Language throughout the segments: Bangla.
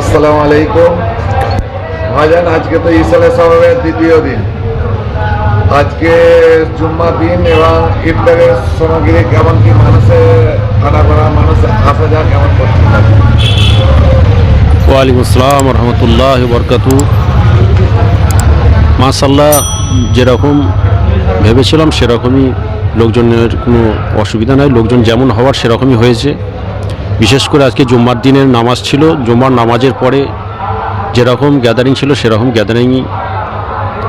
আসসালামু আলাইকুম। ভাইজান, আজকে তো ইসলে সবের দ্বিতীয় দিন। আজকে জুম্মা দিন এবং ইফতারের সামগ্রী কেমন কি মানুষের আনাগোনা, মানুষ আসা যাওয়া কেমন করতে ওয়ালাইকুম আসসালাম রহমতুল্লাহ বরকাতু মাসাল্লাহ যেরকম ভেবেছিলাম সেরকমই লোকজনের কোনো অসুবিধা নাই। লোকজন যেমন হওয়ার সেরকমই হয়েছে। বিশেষ করে আজকে জুম্মার দিনের নামাজ ছিল, জুম্মার নামাজের পরে যেরকম গ্যাদারিং ছিল সেরকম গ্যাদারিংই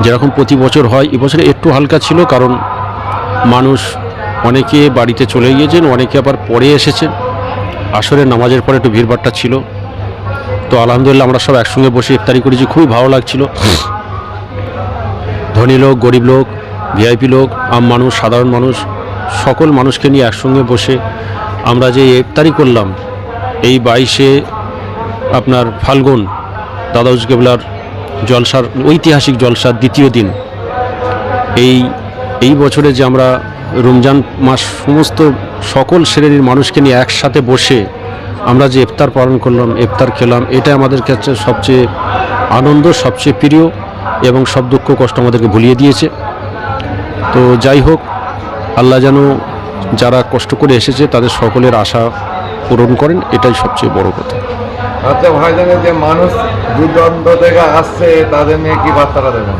যেরকম প্রতি বছর হয় এবছরে একটু হালকা ছিল কারণ মানুষ অনেকে বাড়িতে চলে গিয়েছেন, অনেকে আবার পরে এসেছেন। আসরের নামাজের পরে একটু ভিড়ভাট্টা ছিল। তো আলহামদুলিল্লাহ আমরা সব একসঙ্গে বসে ইফতারি করেছি, খুবই ভালো লাগছিল। ধনী লোক, গরিব লোক ভিআইপি লোক, আম মানুষ, সাধারণ মানুষ, সকল মানুষকে নিয়ে একসঙ্গে বসে আমরা যে ইফতারি করলাম, এই বাইশে আপনার ফাল্গুন দাদাউজ কেবলার জলসার, ঐতিহাসিক জলসার দ্বিতীয় দিন। এই এই বছরে যে আমরা রমজান মাস সমস্ত সকল শ্রেণির মানুষকে নিয়ে একসাথে বসে আমরা যে ইফতার পালন করলাম, ইফতার খেলাম, এটা আমাদের কাছে সবচেয়ে আনন্দ, সবচেয়ে প্রিয় এবং সব দুঃখ কষ্ট আমাদেরকে ভুলিয়ে দিয়েছে। তো যাই হোক, আল্লাহ যেন যারা কষ্ট করে এসেছে তাদের সকলের আশা পূরণ করেন এটাই সবচেয়ে বড় কথা। আচ্ছা যে মানুষ থেকে আসছে তাদের নিয়ে কি বার্তাটা দেবেন?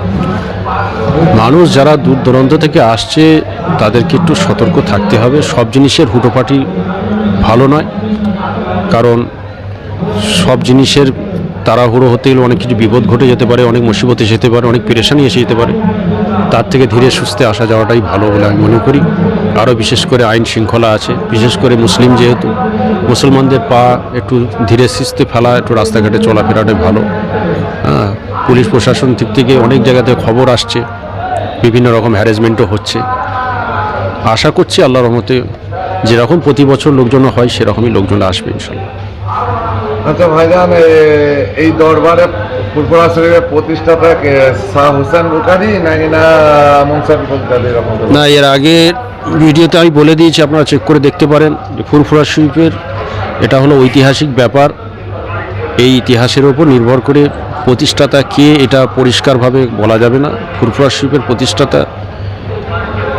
মানুষ যারা দূর দূরান্ত থেকে আসছে তাদেরকে একটু সতর্ক থাকতে হবে। সব জিনিসের হুটোপাটি ভালো নয় কারণ সব জিনিসের তাড়াহুড়ো হতে গেলে অনেক কিছু বিপদ ঘটে যেতে পারে অনেক মুসিবত এসে যেতে পারে অনেক পেরেশানি এসে যেতে পারে। তার থেকে ধীরে সুস্থে আসা যাওয়াটাই ভালো বলে আমি মনে করি। আরও বিশেষ করে আইন শৃঙ্খলা আছে। বিশেষ করে মুসলিম যেহেতু মুসলমানদের পা একটু ধীরে সুস্থে ফেলা একটু রাস্তাঘাটে চলাফেরাটাই ভালো। হ্যাঁ পুলিশ প্রশাসন দিক থেকে অনেক জায়গাতে খবর আসছে বিভিন্ন রকম হ্যারাসমেন্টও হচ্ছে। আশা করছি আল্লাহ রহমতে যেরকম প্রতি বছর লোকজন হয় সেরকমই লোকজন আসবে ইনশাল্লাহ। আচ্ছা ভাইজান এই দরবারে ফুরফুরা শরীফের প্রতিষ্ঠাতা শাহ হোসেন নাকি না না এর আগে ভিডিওতে আমি বলে দিয়েছি, আপনারা চেক করে দেখতে পারেন যে ফুরফুরা শরীফের এটা হলো ঐতিহাসিক ব্যাপার। এই ইতিহাসের ওপর নির্ভর করে প্রতিষ্ঠাতা কে এটা পরিষ্কারভাবে বলা যাবে না। ফুরফুরা শরীফের প্রতিষ্ঠাতা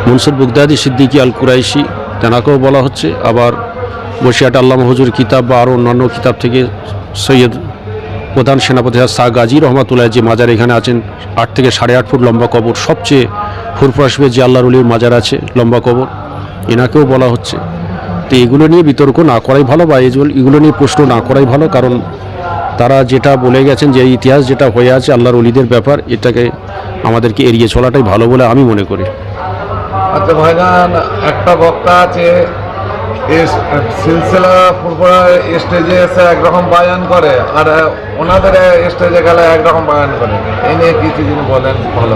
মনসুর বুগদাদি সিদ্দিকী আল কুরাইশি তেনাকেও বলা হচ্ছে। আবার বসিয়াট আল্লাহ হজুর কিতাব বা আরও অন্যান্য কিতাব থেকে সৈয়দ প্রধান সেনাপতি শাহ গাজী রহমাতুল্লাহ যে মাজার এখানে আছেন, আট থেকে সাড়ে আট ফুট লম্বা কবর, সবচেয়ে ফুরফুরা শরীফের যে আল্লাহর উলির মাজার আছে লম্বা কবর। এনাকেও বলা হচ্ছে। তো এগুলো নিয়ে বিতর্ক না করাই ভালো বা এগুলো নিয়ে প্রশ্ন না করাই ভালো, কারণ তারা যেটা বলে গেছেন যে ইতিহাস যেটা হয়ে আছে আল্লাহর অলিদের ব্যাপার, এটাকে আমাদেরকে এড়িয়ে চলাটাই ভালো বলে আমি মনে করি। আচ্ছা ভাইজান, একটা বক্তা আছে সিলসিলা ফুরফুরা স্টেজে এসে একরকম বায়ান করে, আর ওনাদের স্টেজে গেলে একরকম বায়ান করে। এই নিয়ে কিছু যিনি বলেন, ভালো।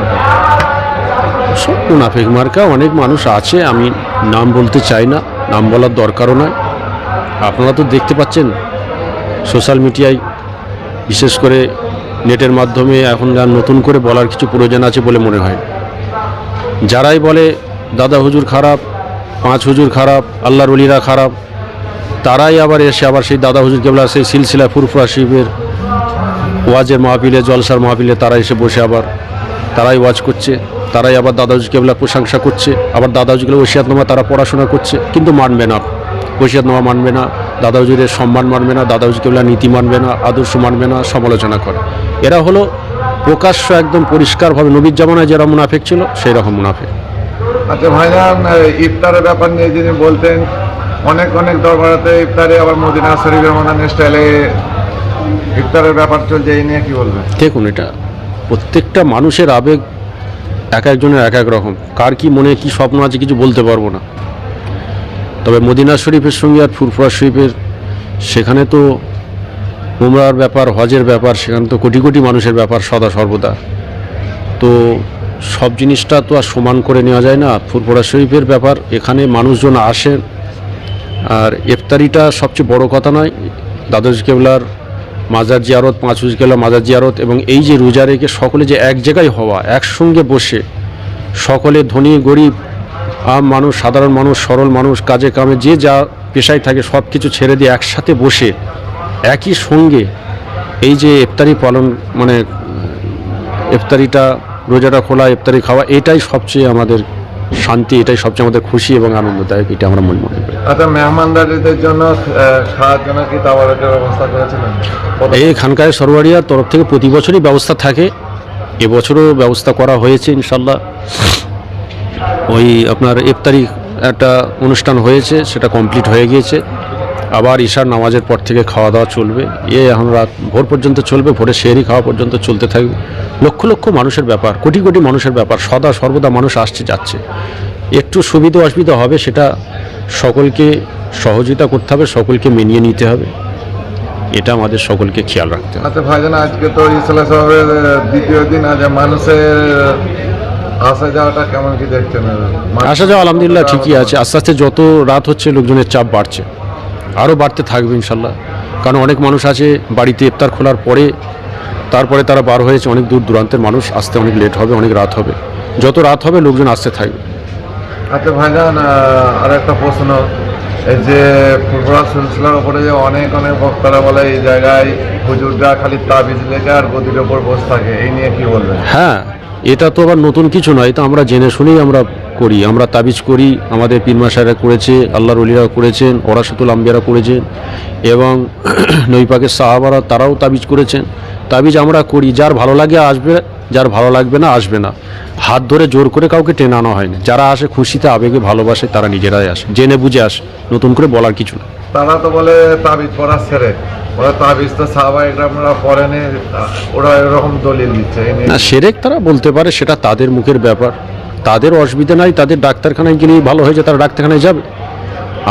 সব মুনাফিক মার্কা, অনেক মানুষ আছে, আমি নাম বলতে চাই না, নাম বলার দরকারও নয় আপনারা তো দেখতে পাচ্ছেন সোশ্যাল মিডিয়ায় বিশেষ করে নেটের মাধ্যমে এখন আর নতুন করে বলার কিছু প্রয়োজন আছে বলে মনে হয়। যারাই বলে, দাদা হুজুর খারাপ পাঁচ হুজুর খারাপ, আল্লাহর অলিরা খারাপ, তারাই আবার এসে আবার সেই দাদা হুজুর কেবলা সেই সিলসিলা ফুরফুরা শিবের, ওয়াজের মাহফিলে, জলসার মাহফিলে তারা এসে বসে আবার, তারাই ওয়াজ করছে, তারাই আবার দাদাজি কেবলা প্রশংসা করছে, আবার দাদাজি কেবলা ওসিয়াতনামা তারা পড়াশোনা করছে, কিন্তু মানবে না। ওসিয়াতনামা মানবে না, দাদা হুজুরের সম্মান মানবে না, দাদা হুজুর কেবলা নীতি মানবে না, আদর্শ মানবে না, সমালোচনা করে। এরা হলো প্রকাশ্য একদম পরিষ্কারভাবে নবীর জামানায় যারা মুনাফেক ছিল, সেই রকম মুনাফেক। আচ্ছা ভাইজান ইফতারের ব্যাপার নিয়ে যিনি বলতেন, অনেক অনেক দরবারাতে ইফতারে আবার মদিনা শরীফের মতন স্টাইলে ইফতারের ব্যাপার চলছে, এই নিয়ে কি বলবেন? দেখুন, এটা প্রত্যেকটা মানুষের আবেগ এক একজনের এক এক রকম। কার কি মনে, কি স্বপ্ন আছে কিছু বলতে পারব না। তবে মদিনা শরীফের সঙ্গে আর ফুরফুরা শরীফের, সেখানে তো উমরার ব্যাপার, হজের ব্যাপার, সেখানে তো কোটি কোটি মানুষের ব্যাপার সদা সর্বদা। তো সব জিনিসটা তো আর সমান করে নেওয়া যায় না। ফুরফুরা শরীফের ব্যাপার, এখানে মানুষজন আসেন আর ইফতারিটা সবচেয়ে বড় কথা নয়, দ্বাদশ কেবলার মাজার জিয়ারত পাঁচ হুজ কেবলা মাজার জিয়ারত এবং এই যে রোজা রেখে সকলে যে এক জায়গায় হওয়া, একসঙ্গে বসে, সকলে ধনী, গরিব, আম মানুষ, সাধারণ মানুষ, সরল মানুষ, কাজে কামে, যে যা পেশায় থাকে, সব কিছু ছেড়ে দিয়ে একসাথে বসে, একই সঙ্গে এই যে ইফতারি পালন মানে ইফতারিটা রোজাটা খোলা ইফতারি খাওয়া এটাই সবচেয়ে আমাদের শান্তি এটাই সবচেয়ে আমাদের খুশি এবং আনন্দদায়ক এটা আমরা মনে মনে করি। আচ্ছা মেহমানদারিদের জন্য খাওয়ার জন্য কি তাওয়ারের ব্যবস্থা করেছিলেন? এই খানকায় সরওয়ারিয়ার তরফ থেকে প্রতি বছরই ব্যবস্থা থাকে। এবছরও ব্যবস্থা করা হয়েছে ইনশাল্লাহ ওই আপনার ইফতারি একটা অনুষ্ঠান হয়েছে সেটা কমপ্লিট হয়ে গিয়েছে। আবার ঈশার নামাজের পর থেকে খাওয়া দাওয়া চলবে। এ এখন রাত ভোর পর্যন্ত চলবে ভোরে শেয়ারি খাওয়া পর্যন্ত চলতে থাকবে। লক্ষ লক্ষ মানুষের ব্যাপার কোটি কোটি মানুষের ব্যাপার সদা সর্বদা মানুষ আসছে যাচ্ছে। একটু সুবিধা অসুবিধা হবে সেটা সকলকে সহযোগিতা করতে হবে সকলকে মেনিয়ে নিতে হবে। এটা আমাদের সকলকে খেয়াল রাখতে হবে। আচ্ছা ভাইজান আজকে তো ইসলা সাহেবের দ্বিতীয় দিন আজ মানুষের আসা যাওয়াটা কেমন কি দেখছেন? আসা যাওয়া আলহামদুলিল্লাহ ঠিকই আছে। আস্তে আস্তে যত রাত হচ্ছে লোকজনের চাপ বাড়ছে। আরও বাড়তে থাকবে ইনশাল্লাহ। কারণ অনেক মানুষ আছে বাড়িতে ইফতার খোলার পরে তারপরে তারা বার হয়েছে অনেক দূর দূরান্তের মানুষ আসতে অনেক লেট হবে অনেক রাত হবে। যত রাত হবে লোকজন আসতে থাকবে। আচ্ছা ভাইজান আর একটা প্রশ্ন এই যে ফুটবল সিলসিলার উপরে যে অনেক অনেক বক্তারা বলে এই জায়গায় হুজুররা খালি তাবিজ লেগে আর গদির ওপর বসে থাকে এই নিয়ে কি বলবেন? হ্যাঁ এটা তো আবার নতুন কিছু নয় তো আমরা জেনে শুনেই আমরা করি। আমরা তাবিজ করি আমাদের পীরমাশারা করেছে আল্লাহর অলিরা করেছেন ওরাশতুল আম্বিয়ারা করেছেন এবং নৈপাকের সাহাবারা তারাও তাবিজ করেছেন। তাবিজ আমরা করি যার ভালো লাগে আসবে যার ভালো লাগবে না আসবে না। হাত ধরে জোর করে কাউকে টেনে আনা হয়নি। যারা আসে খুশিতে আবেগে ভালোবাসে তারা নিজেরাই আসে। জেনে বুঝে আসে নতুন করে বলার কিছু না। তারা তো বলে তাবিজ পড়া ছেড়ে। ওরা তাবিজ তো সাহবাইকরা পড়েনি ওরা এরকম দলিল দিচ্ছে। না সেরেক তারা বলতে পারে সেটা তাদের মুখের ব্যাপার। তাদের অসুবিধা নাই তাদের ডাক্তারখানায় গেলেই ভালো হয়ে যায় তারা ডাক্তারখানায় যাবে।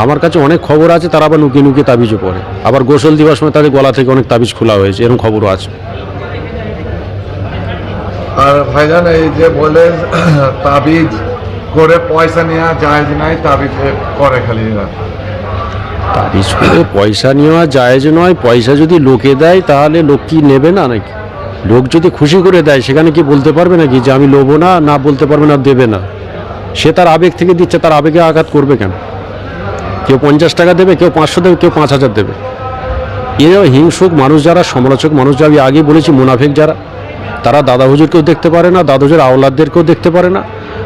আমার কাছে অনেক খবর আছে তারা আবার নুকিয়ে নুকিয়ে তাবিজও পড়ে। আবার গোসল দেওয়ার সময় তাদের গলা থেকে অনেক তাবিজ খোলা হয়েছে এরকম খবরও আছে। আর ভাইজান এই যে বলে তাবিজ করে পয়সা নেওয়া যায় নাই তাবিজ করে খালি তাবিজ করে পয়সা নেওয়া জায়েজ নয় পয়সা যদি লোকে দেয় তাহলে লোক কি নেবে না নাকি? লোক যদি খুশি করে দেয়, সেখানে কি বলতে পারবে নাকি যে আমি লোবো না না বলতে পারবে না, দেবে না? সে তার আবেগ থেকে দিচ্ছে, তার আবেগে আঘাত করবে কেন? কেউ পঞ্চাশ টাকা দেবে, কেউ পাঁচশো দেবে, কেউ পাঁচ হাজার দেবে। এরা হিংসুক মানুষ যারা, সমালোচক মানুষ যারা, আমি আগে বলেছি, মুনাফিক যারা, তারা দাদা হুজুরকেও দেখতে পারে না, দাদা হুজুর আওলাদদেরকেও দেখতে পারে না,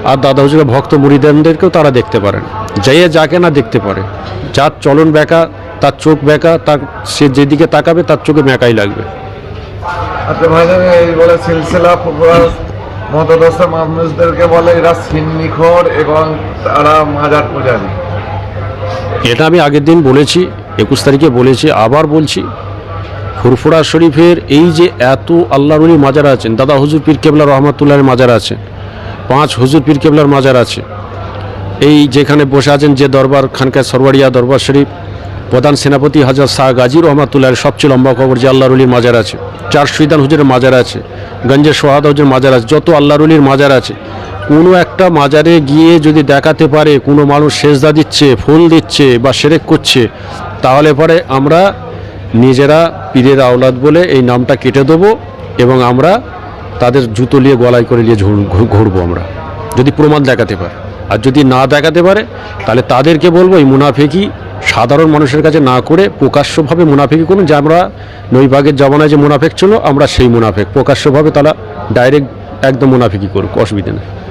আর দাদা হুজুরের ভক্ত মুরিদানদেরকেও তারা দেখতে পারে না। যাইয়ে যাকে না দেখতে পারে, যার চলন ব্যাকা তার চোখ ব্যাকা তার সে যেদিকে তাকাবে, তার চোখে ম্যাকাই লাগবে। আচ্ছা ভাইজান, এই বলে সিলসিলা ফুটবল মতদস্থ মানুষদেরকে বলে এরা সিন্নিখর এবং তারা মাজার পূজারী। এটা আমি আগের দিন বলেছি, একুশ তারিখে বলেছি, আবার বলছি। ফুরফুরা শরীফের এই যে এত আল্লাহর উলি মাজার আছেন, দাদা হুজুর পীর কেবলা রহমাতুল্লাহের মাজার আছে, পাঁচ হুজুর পীর কেবলার মাজার আছে। এই যেখানে বসে আছেন যে দরবার, খানকায় সরওয়ারিয়া দরবার শরীফ প্রধান সেনাপতি হাজার শাহ গাজী রহমাতুল্লাহের সবচেয়ে লম্বা খবর যে আল্লাহর উলির মাজার আছে। চার সুইদান হুজুরের মাজার আছে, গঞ্জের সোহাদ হুজুর মাজার আছে, যত আল্লাহর উলির মাজার আছে। কোনো একটা মাজারে গিয়ে যদি দেখাতে পারে, কোনো মানুষ সেজদা দিচ্ছে, ফুল দিচ্ছে বা সেরেক করছে, তাহলে পরে আমরা নিজেরা পীরের আওলাদ বলে এই নামটা কেটে দেবো এবং আমরা তাদের জুতো নিয়ে গলায় করে নিয়ে ঘুরবো আমরা। যদি প্রমাণ দেখাতে পারে। আর যদি না দেখাতে পারে, তাহলে তাদেরকে বলব, এই মুনাফেকি সাধারণ মানুষের কাছে না করে প্রকাশ্যভাবে মুনাফিক করুন, যে আমরা নৈবাগের জমানায় যে মুনাফেক ছিল, আমরা সেই মুনাফেক। প্রকাশ্যভাবে তারা ডাইরেক্ট একদম মুনাফিকি করুক, অসুবিধা নেই।